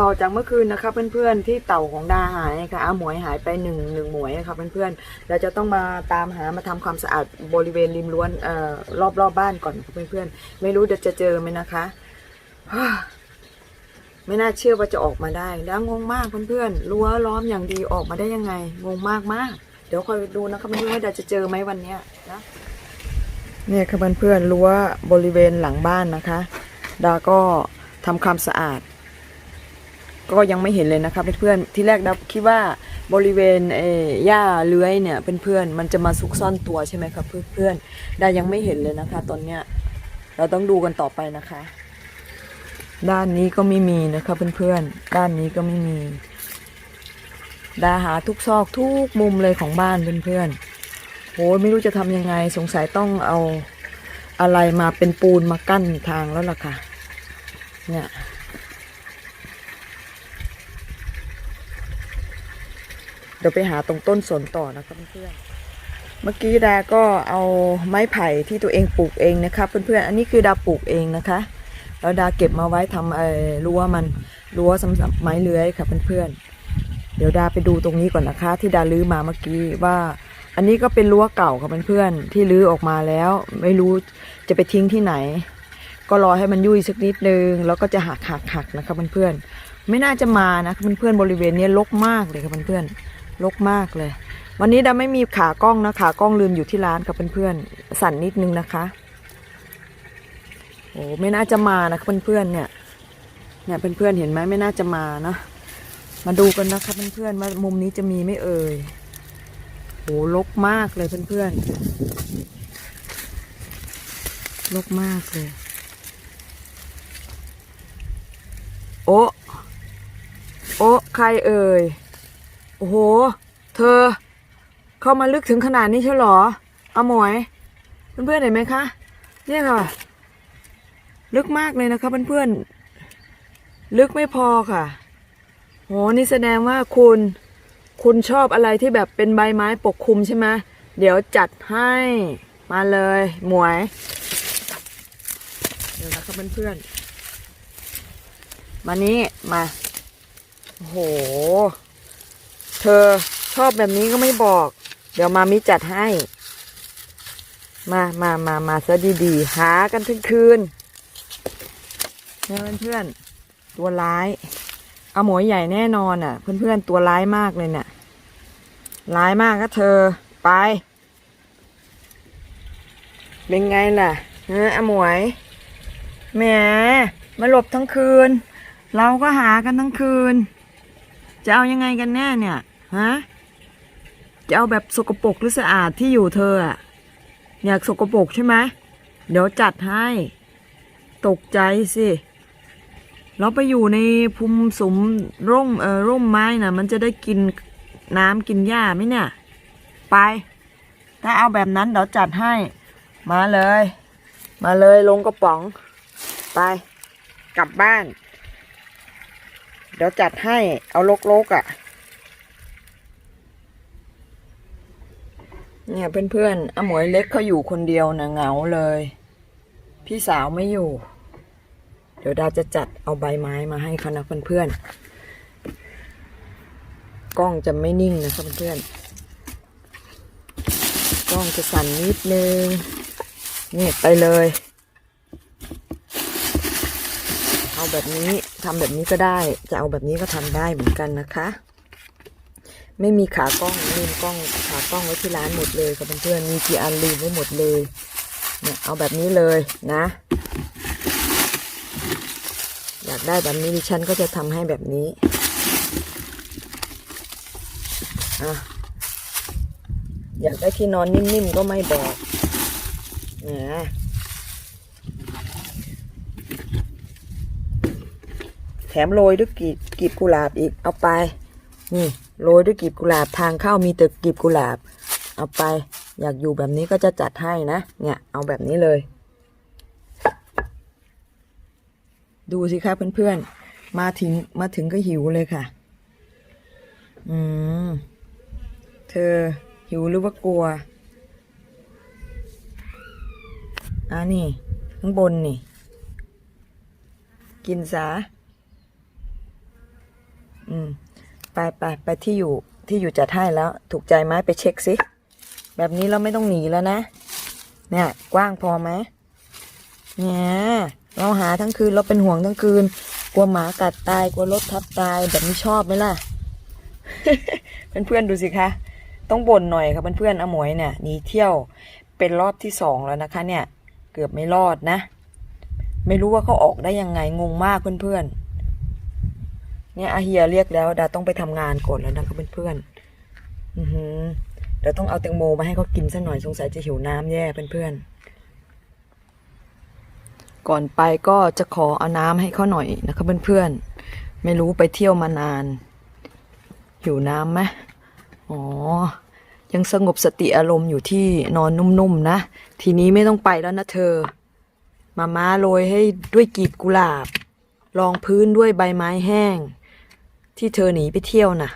ต่อจากเมื่อคืนนะคะเพื่อนๆที่เต่าของดาหายค่ะอาหมวยหายไปหนึ่งหนึ่งหมวยค่ะเพื่อนๆเราจะต้องมาตามหามาทำความสะอาดบริเวณริมรั้วเอ่อรอบๆบบ้านก่อนค่ะเพื่อนๆไม่รู้จะจะเจอไหมนะคะไม่น่าเชื่อว่าจะออกมาได้แล้วงงมากเพื่อนๆรั้วล้อมอย่างดีออกมาได้ยังไง งงมากมากเดี๋ยวคอยดูนะคะเพื่อนๆว่าเราจะเจอไหมวันเนี้ยนะเนี่ยค่ะเพื่อนๆรั้วบริเวณหลังบ้านนะคะ ดาก็ทำความสะอาด ก็ยังไม่เห็นเลยนะคะเพื่อนๆที่แรกดาคิดว่าบริเวณเอ่อหญ้าเลื้อยเนี่ยเพื่อนๆมันจะมาซุกซ่อนตัวใช่ไหมครับเพื่อนๆดายังไม่เห็นเลยนะคะ ตอนเนี้ยเราต้องดูกันต่อไปนะคะ ด้านนี้ก็ไม่มีนะคะเพื่อนๆด้านนี้ก็ไม่มีดาหาทุกซอกทุกมุมเลยของบ้านเพื่อนๆโหไม่รู้จะทำยังไงสงสัยต้องเอาอะไรมาเป็นปูนมากั้นทางแล้วล่ะค่ะ เนี่ย เดี๋ยวไปหาตรงต้นสนต่อนะคะเพื่อนเมื่อกี้ดาก็เอาไม้ไผ่ที่ตัวเองปลูกเองนะคะเพื่อนๆอันนี้คือดาปลูกเองนะคะแล้วดาเก็บมาไว้ทำเอ่อรั้วมันรั้วสำหรับไม้เลื้อยค่ะเพื่อนๆเดี๋ยวดาไปดูตรงนี้ก่อนนะคะ ที่ดาลื้อมาเมื่อกี้ว่า อันนี้ก็เป็นรั้วเก่าค่ะเพื่อนๆที่ลื้อออกมาแล้ว ไม่รู้จะไปทิ้งที่ไหน ก็รอให้มันยุ่ยสักนิดนึงแล้วก็จะหักหักหักนะคะเพื่อนๆไม่น่าจะมานะเพื่อนๆบริเวณนี้รกมากเลยค่ะเพื่อนๆ รกมากเลย วันนี้ดาไม่มีขากล้องนะขากล้องลืมอยู่ที่ร้านค่ะเพื่อนๆ สั่นนิดนึงนะคะ โอ้ไม่น่าจะมานะเพื่อนๆเนี่ย เนี่ยเพื่อนๆเห็นไหมไม่น่าจะมานะ มาดูกันนะคะเพื่อนๆว่ามุมนี้จะมีไม่เอ่ยโอ้รกมากเลยเพื่อนๆรกมากเลย โอ้โอ้ใครเอ่ย โอ้โห เธอ เข้ามาลึกถึงขนาดนี้ใช่หรอเอาหมวยเพื่อนๆเห็นไหมคะเนี่ยค่ะ ลึกมากเลยนะคะเพื่อนๆลึกไม่พอค่ะโหนี่แสดงว่าคุณ คุณชอบอะไรที่แบบเป็นใบไม้ปกคลุมใช่ไหมเดี๋ยวจัดให้มาเลยหมวย เดี๋ยวนะคะเพื่อนๆมานี่มาโอ้โห เธอชอบแบบนี้ก็ไม่บอก เดี๋ยวมามิจัดให้ มามามามาซะดีๆ หากันทั้งคืนเนี่ยเพื่อนๆตัวร้าย เอาหมวยใหญ่แน่นอนอะ เพื่อนๆตัวร้ายมากเลยเนี่ยร้ายมากก็เธอไป เป็นไงล่ะเอออาหมวยแหมมาหลบทั้งคืน เราก็หากันทั้งคืน จะเอายังไงกันแน่เนี่ย ฮะจะเอาแบบสกปรกหรือสะอาดที่อยู่เธออะอยากสกปรกใช่ไหมเดี๋ยวจัดให้ ตกใจสิเราไปอยู่ในภูมิสมร่มเอ่อร่มไม้น่ะมันจะได้กินน้ำกินหญ้าไหมเนี่ย ไป ถ้าเอาแบบนั้นเดี๋ยวจัดให้ มาเลย มาเลยลงกระป๋อง ไป กลับบ้าน เดี๋ยวจัดให้เอาลกๆอะ่ะ เนี่ยเพื่อนๆอหมวยเล็กเขาอยู่คนเดียวนะเหงาเลย พี่สาวไม่อยู่ เดี๋ยวดาจะจัดเอาใบไม้มาให้เขานะเพื่อนๆกล้องจะไม่นิ่งนะครับเพื่อนๆกล้องจะสั่นนิดนึงนี่ไปเลย เอาแบบนี้ทำแบบนี้ก็ได้ จะเอาแบบนี้ก็ทำได้เหมือนกันนะคะ ไม่มีขากล้องลืมกล้องขากล้องไว้ที่ร้านหมดเลยค่ะเพื่อนๆมีกี่อันลืมไว้หมดเลยเนี่ยเอาแบบนี้เลยนะ อยากได้แบบนี้ดิฉันก็จะทำให้แบบนี้อะอยากได้ที่นอนนิ่มๆก็ไม่บอกแหมแถมโรยด้วยกีบกีบกุหลาบอีกเอาไปนี่ โรยด้วยกีบกุหลาบทางเข้ามีต่กีบกุหลาบ เอาไปอยากอยู่แบบนี้ก็จะจัดให้นะ เนี่ยเอาแบบนี้เลย ดูสิคะเพื่อนๆ มาถึงมาถึงก็หิวเลยค่ะ อืม เธอหิวหรือว่ากลัวอ่านี่ ข้างบนนี่ กินซะอืม ไปไปไปที่อยู่ที่อยู่จัดให้แล้ว ถูกใจไหมไปเช็คสิแบบนี้เราไม่ต้องหนีแล้วนะ เนี่ย กว้างพอไหมเนี่ยเราหาทั้งคืนเราเป็นห่วงทั้งคืน กลัวหมากัดตายกลัวรถทับตายแบบนี้ชอบไหมล่ะเพื่อนๆดูสิคะต้องบ่นหน่อยค่ะเพื่อนๆอาหมวยเนี่ยหนีเที่ยวเป็นรอบที่สองแล้วนะคะ เนี่ย เกือบไม่รอดนะ ไม่รู้ว่าเขาออกได้ยังไงงงมากเพื่อนๆ เนี่ยอาเฮียเรียกแล้ว ดาต้องไปทำงานก่อนแล้วนะคะเพื่อน อือหือเดี๋ยวต้องเอาแตงโมมาให้เขากินสักหน่อยสงสัยจะหิวน้ำแย่เพื่อนๆก่อนไปก็จะขอเอาน้ำให้เขาหน่อยนะคะเพื่อนๆไม่รู้ไปเที่ยวมานาน หิวน้ำไหมอ๋อยังสงบสติอารมณ์อยู่ที่นอนนุ่มๆนะ ทีนี้ไม่ต้องไปแล้วนะเธอ มาม้าโรยให้ด้วยกีบกุหลาบ รองพื้นด้วยใบไม้แห้ง ที่เธอหนีไปเที่ยวน่ะ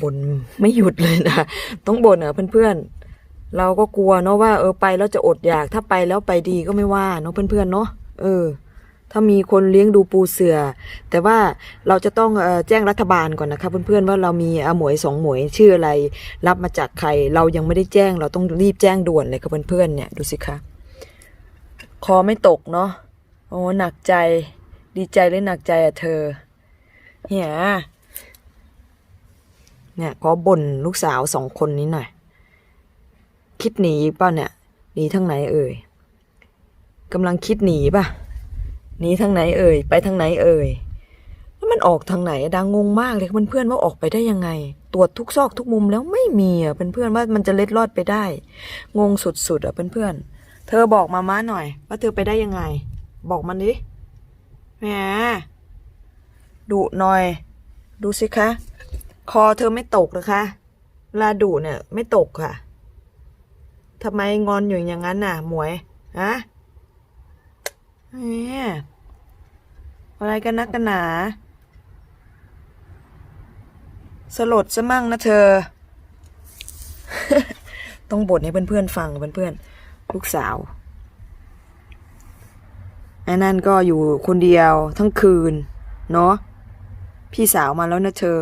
บ่นไม่หยุดเลยนะ ต้องบ่นเหรอเพื่อนๆ เราก็กลัวเนาะว่าเออไปแล้วจะอดอยาก ถ้าไปแล้วไปดีก็ไม่ว่าเนาะเพื่อนๆเนาะ เออ ถ้ามีคนเลี้ยงดูปูเสือ แต่ว่าเราจะต้องเออแจ้งรัฐบาลก่อนนะคะเพื่อนๆว่าเรามีอาหมวยสองหมวยชื่ออะไร รับมาจากใคร เรายังไม่ได้แจ้ง เราต้องรีบแจ้งด่วนเลยค่ะเพื่อนๆเนี่ยดูสิคะ คอไม่ตกเนาะ โอ้หนักใจ ดีใจหรือหนักใจอะเธอ เนี่ย เนี่ยขอบ่นลูกสาวสองคนนี้หน่อย คิดหนีป่ะเนี่ยหนีทางไหนเอ่ยกำลังคิดหนีป่ะหนีทางไหนเอ่ย ไปทางไหนเอ่ยแล้วมันออกทางไหนดังงงมากเลยเพื่อนๆว่าออกไปได้ยังไง ตรวจทุกซอกทุกมุมแล้วไม่มีอะเพื่อนๆว่ามันจะเล็ดลอดไปได้ งงสุดๆอะเพื่อนๆเธอบอกมาม่าหน่อย ว่าเธอไปได้ยังไง บอกมันดิ แหมดุหน่อย ดูสิคะ คอเธอไม่ตกนะคะเวลาดุเนี่ย ไม่ตกค่ะทำไมงอนอยู่อย่างนั้นน่ะ หมวยฮะแหมอะไรกันนักกันหนา สลดซะมั่งนะเธอ ต้องบ่นให้เพื่อนๆฟังเพื่อนๆลูกสาว ไอ้นั่นก็อยู่คนเดียวทั้งคืน เนาะพี่สาวมาแล้วนะเธอ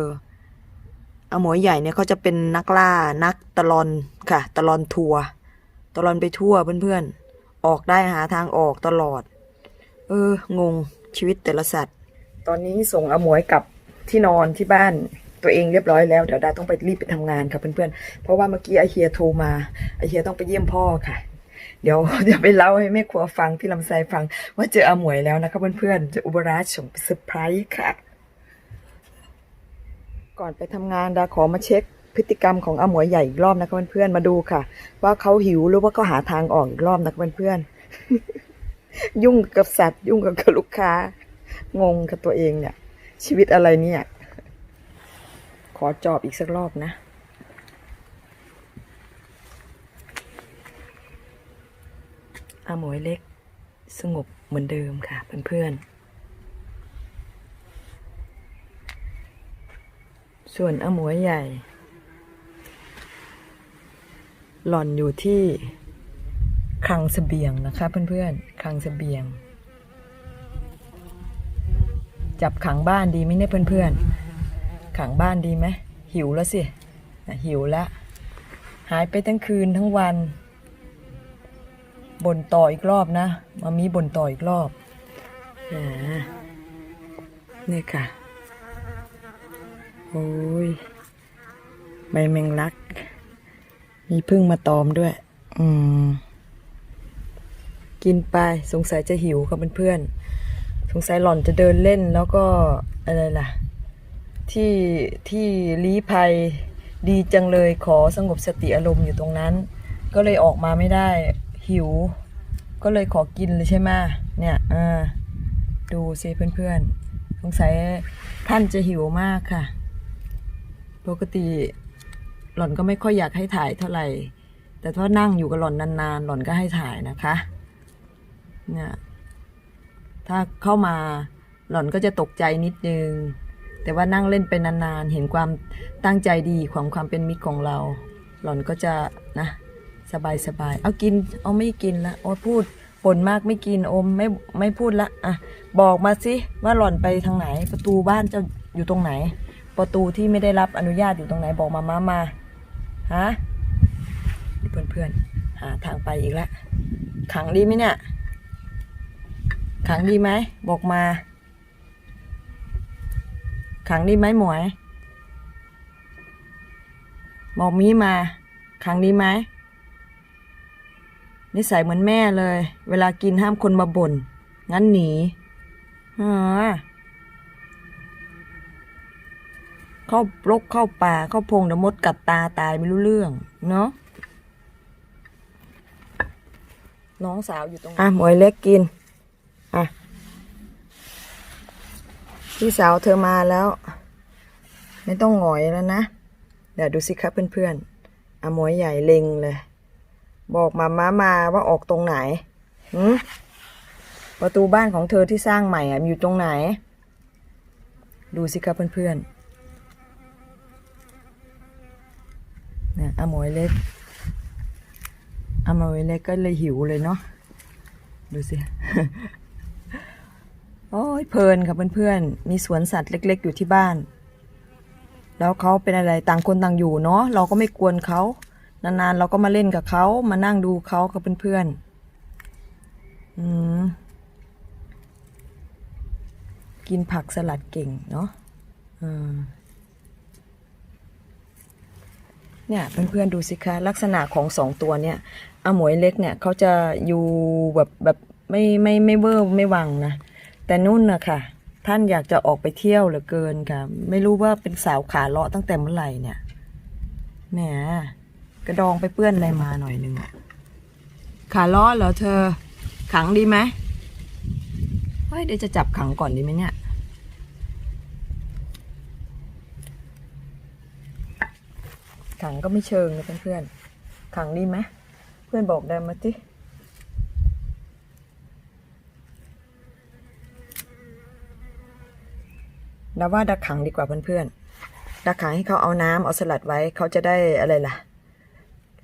อาหมวยใหญ่เนี่ยเขาจะเป็นนักล่านักตะลอนค่ะตะลอนทัวร์ตะลอนไปทั่วเพื่อนๆ ออกได้หาทางออกตลอด เออ งงชีวิตแต่ละสัตว์ ตอนนี้ส่งอาหมวยกลับที่นอนที่บ้านตัวเองเรียบร้อยแล้วเดี๋ยวดาต้องไปรีบไปทำงานค่ะเพื่อนๆ เพราะว่าเมื่อกี้ไอเฮียโทรมาไอเฮียต้องไปเยี่ยมพ่อค่ะ เดี๋ยวเดี๋ยวไปเล่าให้แม่ครัวฟังพี่ลำไซฟัง ว่าเจออาหมวยแล้วนะคะเพื่อนๆเจะอุบราชส่งเซอร์ไพรส์ค่ะ ก่อนไปทำงานดาขอมาเช็คพฤติกรรมของอาหมวยใหญ่อีกรอบนะคะเพื่อนๆมาดูค่ะ ว่าเขาหิวหรือว่าเขาหาทางออกอีกรอบนะคะเพื่อนๆยุ่งกับสัตว์ ยุ่งกับลูกค้า งงกับตัวเองเนี่ย ชีวิตอะไรเนี่ย ขอจอบอีกสักรอบนะ อาหมวยเล็กสงบเหมือนเดิมค่ะเพื่อนๆ ส่วนอาหมวยใหญ่ หล่อนอยู่ที่คลังเสบียงนะคะเพื่อนๆคลังเสบียง จับขังบ้านดีไหมเนี่ยเพื่อนๆ ขังบ้านดีไหมหิวแล้วสิหิวแล้วหายไปทั้งคืนทั้งวัน บ่นต่ออีกรอบนะมามีบ่นต่ออีกรอบอ่านี่ค่ะ โอ้ยใบแมงลัก มีพึ่งมาตอมด้วย อืม กินไปสงสัยจะหิวกับเพื่อนๆสงสัยหล่อนจะเดินเล่นแล้วก็อะไรล่ะ ที่ที่ลี้ภัยดีจังเลยขอสงบสติอารมณ์อยู่ตรงนั้น ก็เลยออกมาไม่ได้ หิว ก็เลยขอกินเลยใช่ไหมเนี่ยอ่าดูสิเพื่อนๆสงสัยท่านจะหิวมากค่ะ ปกติหล่อนก็ไม่ค่อยอยากให้ถ่ายเท่าไหร่ แต่ถ้านั่งอยู่กับหล่อนนานๆ หล่อนก็ให้ถ่ายนะคะเนี่ยถ้าเข้ามาหล่อนก็จะตกใจนิดนึง แต่ว่านั่งเล่นไปนานๆ เห็นความตั้งใจดีของความเป็นมิตรของเรา หล่อนก็จะนะ สบายสบายเอากิน เอาไม่กินละโอ้พูดป่นมากไม่กินอมไม่ไม่พูดละอะบอกมาสิว่าหล่อนไปทางไหน ประตูบ้านจะอยู่ตรงไหน ประตูที่ไม่ได้รับอนุญาตอยู่ตรงไหนบอกมามามาฮะเพื่อนเพื่อนหาทางไปอีกแล้วขังดีไหมเนี่ยขังดีไหมบอกมา ขังดีไหมหมวยบอกมีมาขังดีไหม นิสัยเหมือนแม่เลย เวลากินห้ามคนมาบ่น งั้นหนีฮะเข้าปลกเข้าป่าเข้าพงเดี๋ยวมดกัดตาตายไม่รู้เรื่อง เนาะ น้องสาวอยู่ตรงอะหมวยเล็กกิน อะ พี่สาวเธอมาแล้ว ไม่ต้องหงอยแล้วนะ เดี๋ยวดูสิครับเพื่อนๆอะหมวยใหญ่เล็งเลย บอกมาม้ามาว่าออกตรงไหนหืประตูบ้านของเธอที่สร้างใหม่อะอยู่ตรงไหน ดูสิครับเพื่อนๆเนี่ยอมวยเล็กอมวยเล็กก็เลยหิวเลยเนาะดูสิโอ้ยเพลินค่ะเพื่อนๆ มีสวนสัตว์เล็ก ๆ อยู่ที่บ้าน แล้วเขาเป็นอะไรต่างคนต่างอยู่เนาะเราก็ไม่กวนเขา นานๆ เราก็มาเล่นกับเขามานั่งดูเขากับเพื่อนๆอืมกินผักสลัดเก่งเนาะเนี่ยเพื่อนๆดูสิคะลักษณะของสองตัวเนี่ยอาหมวยเล็กเนี่ยเขาจะอยู่แบบแบบไม่ไม่ไม่เวอร์ไม่วังนะ แต่นุ่นนะค่ะ ท่านอยากจะออกไปเที่ยวเหลือเกินค่ะ ไม่รู้ว่าเป็นสาวขาเลาะตั้งแต่เมื่อไหร่เนี่ยแหม กระดองไปเปื้อนอะไรมาหน่อยนึงอะขาลาะเหรอเธอ ขังดีไหมเฮ้ยเดี๋ยวจะจับขังก่อนดีไหมเนี่ย ขังก็ไม่เชิงนะเพื่อนๆ ขังดีไหม เพื่อนบอกได้มาจิเราว่าดักขังดีกว่าเพื่อนๆ ดักขังให้เขาเอาน้ำเอาสลัดไว้เขาจะได้อะไรล่ะ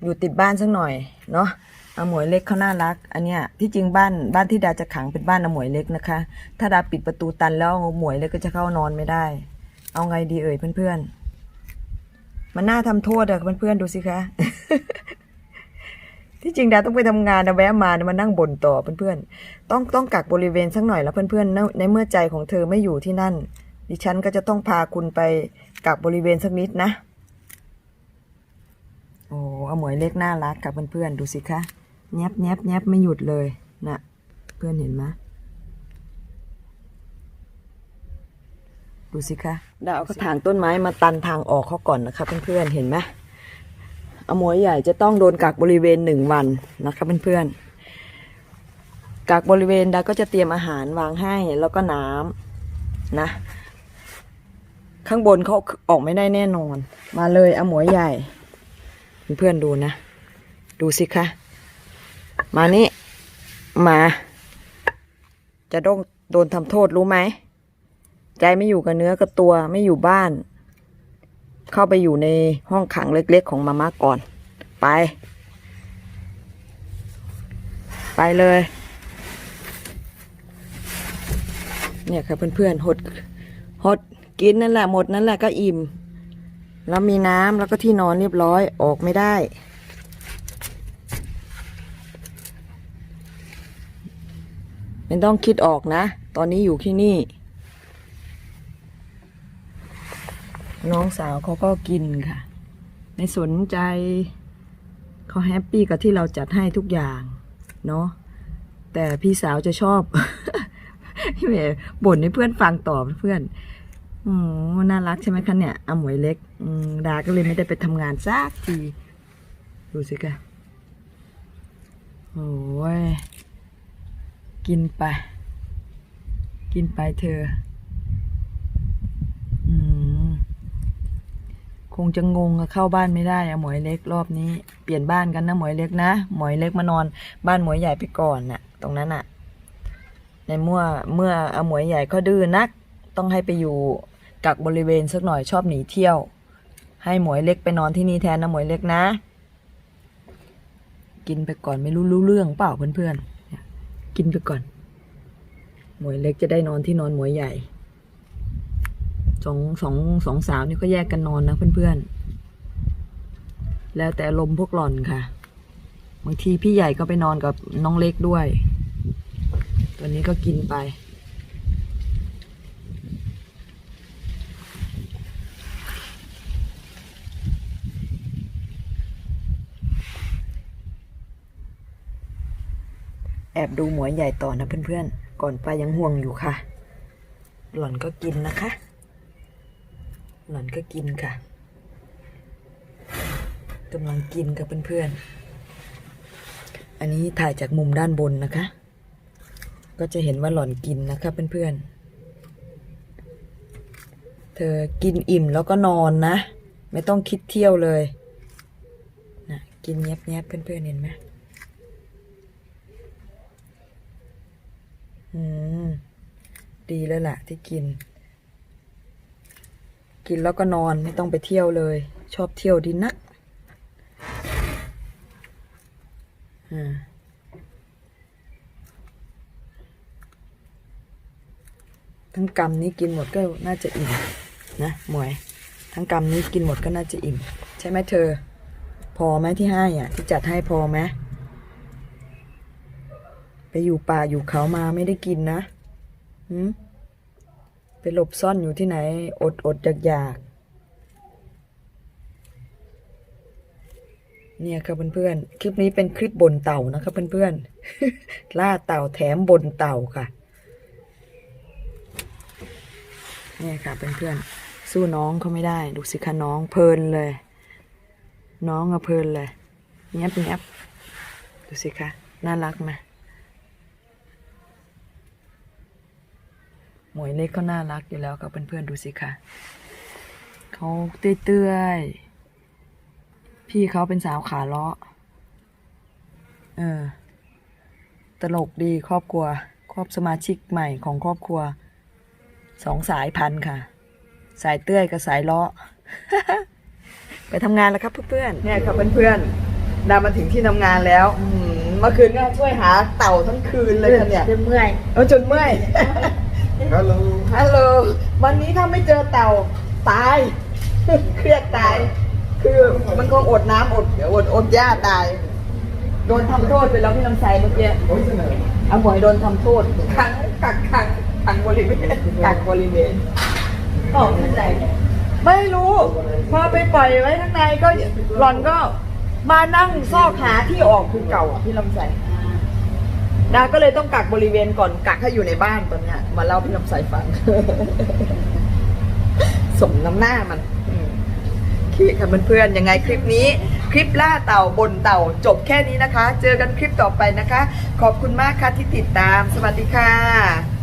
อยู่ติดบ้านสักหน่อยเนาะอาหมวยเล็กเขาน่ารัก อันเนี้ยที่จริงบ้านบ้านที่ดาจะขังเป็นบ้านอาหมวยเล็กนะคะ ถ้าดาปิดประตูตันแล้วหมวยเล็กก็จะเข้านอนไม่ได้ เอาไงดีเอ่ยเพื่อนๆ มันน่าทำโทษอะเพื่อนๆดูสิคะ ที่จริงดาต้องไปทำงานนะแวะมานะมานั่งบ่นต่อเพื่อนๆ ต้องต้องกักบริเวณสักหน่อยแล้วเพื่อนๆในในเมื่อใจของเธอไม่อยู่ที่นั่น ดิฉันก็จะต้องพาคุณไปกักบริเวณสักนิดนะ โอ้เอาหมวยเล็กน่ารักกับเพื่อนๆดูสิคะแนบแนบแนบไม่หยุดเลยนะเพื่อนเห็นไหมดูสิคะดาวเอากระถางต้นไม้มาตันทางออกเขาก่อนนะคะเพื่อนๆเห็นไหมเอาหมวยใหญ่จะต้องโดนกักบริเวณหนึ่งวันนะคะเพื่อนๆกักบริเวณดาก็จะเตรียมอาหารวางให้แล้วก็น้ำนะ ข้างบนเขาออกไม่ได้แน่นอน มาเลยเอาหมวยใหญ่ เพื่อนดูนะ ดูสิคะ มานี่มา จะโดนโดนทำโทษรู้ไหม ใจไม่อยู่กับเนื้อกับตัวไม่อยู่บ้าน เข้าไปอยู่ในห้องขังเล็กๆของมาม่าก่อน ไป ไปเลย เนี่ยค่ะเพื่อนๆหดหดกินนั่นแหละหมดนั่นแหละก็อิ่ม แล้วมีน้ำแล้วก็ที่นอนเรียบร้อยออกไม่ได้ ไม่ต้องคิดออกนะ ตอนนี้อยู่ที่นี่ น้องสาวเขาก็กินค่ะ ไม่สนใจเขาแฮปปี้กับที่เราจัดให้ทุกอย่าง เนาะแต่พี่สาวจะชอบบ่นให้เพื่อนฟังต่อเพื่อน อืมน่ารักใช่ไหมคะเนี่ยอาหมวยเล็กอดาก็เลยไม่ได้ไปทำงานสักที ดูสิคะโอ้ย กินไป กินไปเธอ อืม คงจะงงเข้าบ้านไม่ได้อะหมวยเล็กรอบนี้ เปลี่ยนบ้านกันนะหมวยเล็กนะ หมวยเล็กมานอน บ้านหมวยใหญ่ไปก่อนน่ะ ตรงนั้นน่ะ ในเมื่อเมื่ออาหมวยใหญ่เขาดื้อนัก ต้องให้ไปอยู่ กักบริเวณสักหน่อยชอบหนีเที่ยว ให้หมวยเล็กไปนอนที่นี่แทนนะหมวยเล็กนะ กินไปก่อนไม่รู้รู้เรื่องเปล่าเพื่อนๆกินไปก่อน หมวยเล็กจะได้นอนที่นอนหมวยใหญ่สองสองสองสาวนี่ก็แยกกันนอนนะเพื่อนๆ แล้วแต่อารมพวกหล่อนค่ะ บางทีพี่ใหญ่ก็ไปนอนกับน้องเล็กด้วย ตัวนี้ก็กินไป แอบดูหมวยใหญ่ต่อนะเพื่อนๆ ก่อนไปยังห่วงอยู่ค่ะ หล่อนก็กินนะคะ หล่อนก็กินค่ะกำลังกินกับเพื่อนๆ อันนี้ถ่ายจากมุมด้านบนนะคะ ก็จะเห็นว่าหล่อนกินนะคะเพื่อนๆ เธอกินอิ่มแล้วก็นอนนะ ไม่ต้องคิดเที่ยวเลยนะกินแยบๆเพื่อนๆเห็นไหม อืม ดีแล้วล่ะ ที่กิน กินแล้วก็นอนไม่ต้องไปเที่ยวเลย ชอบเที่ยวดีนักอ่าทั้งกำนี้กินหมดก็น่าจะอิ่มนะหมวย ทั้งกำนี้กินหมดก็น่าจะอิ่ม ใช่ไหมเธอ พอไหมที่ให้อะ ที่จัดให้พอไหม อยู่ป่าอยู่เขามาไม่ได้กินนะหืมไปหลบซ่อนอยู่ที่ไหน อดอดอยากอยากเนี่ยครับเพื่อนๆ คลิปนี้เป็นคลิปบนเต่านะครับเพื่อนๆ ล่าเต่าแถมบนเต่าค่ะ เนี่ยค่ะเพื่อนๆ สู้น้องเขาไม่ได้ ดูสิคะน้องเพลินเลย น้องอะเพลินเลยเงียบเงียบดูสิคะ น่ารักไหม หมวยเล็กก็น่ารักอยู่แล้วครับเพื่อนๆดูสิคะเขาเตื้อยๆพี่เขาเป็นสาวขาเลาะเออตลกดีครอบครัว ครอบสมาชิกใหม่ของครอบครัวสองสายพันธุ์ค่ะ สายเตื้อยกับสายเลาะไปทำงานแล้วครับเพื่อนๆเนี่ยครับเพื่อนๆดามาถึงที่ทำงานแล้วอืมเมื่อคืนก็ช่วยหาเต่าทั้งคืนเลยค่ะเนี่ยจะเมื่อยเอาจนเมื่อย ฮัลโหล ฮัลโหล วันนี้ถ้าไม่เจอเต่าตาย เครียดตาย คือมันคงอดน้ำอดอดอดหญ้าตาย โดนทำโทษไปแล้วพี่ลำไส้เมื่อกี้อามเอาหมวยโดนทำโทษขังกักขังขังบริเวณกักบริเวณออกขึ้นไหนไม่รู้ พอไปปล่อยไว้ข้างในก็หล่อนก็มานั่งซอกหาที่ออกคือเก่าอะพี่ลำไส้ ดาก็เลยต้องกักบริเวณก่อนกักให้อยู่ในบ้านตอนเนี้ยมาเล่าพี่ลำสายฟัง สมน้ำหน้ามันขี้ค่ะเพื่อนๆยังไงคลิปนี้ คลิปล่าเต่าบนเต่าจบแค่นี้นะคะ เจอกันคลิปต่อไปนะคะ ขอบคุณมากค่ะที่ติดตาม สวัสดีค่ะ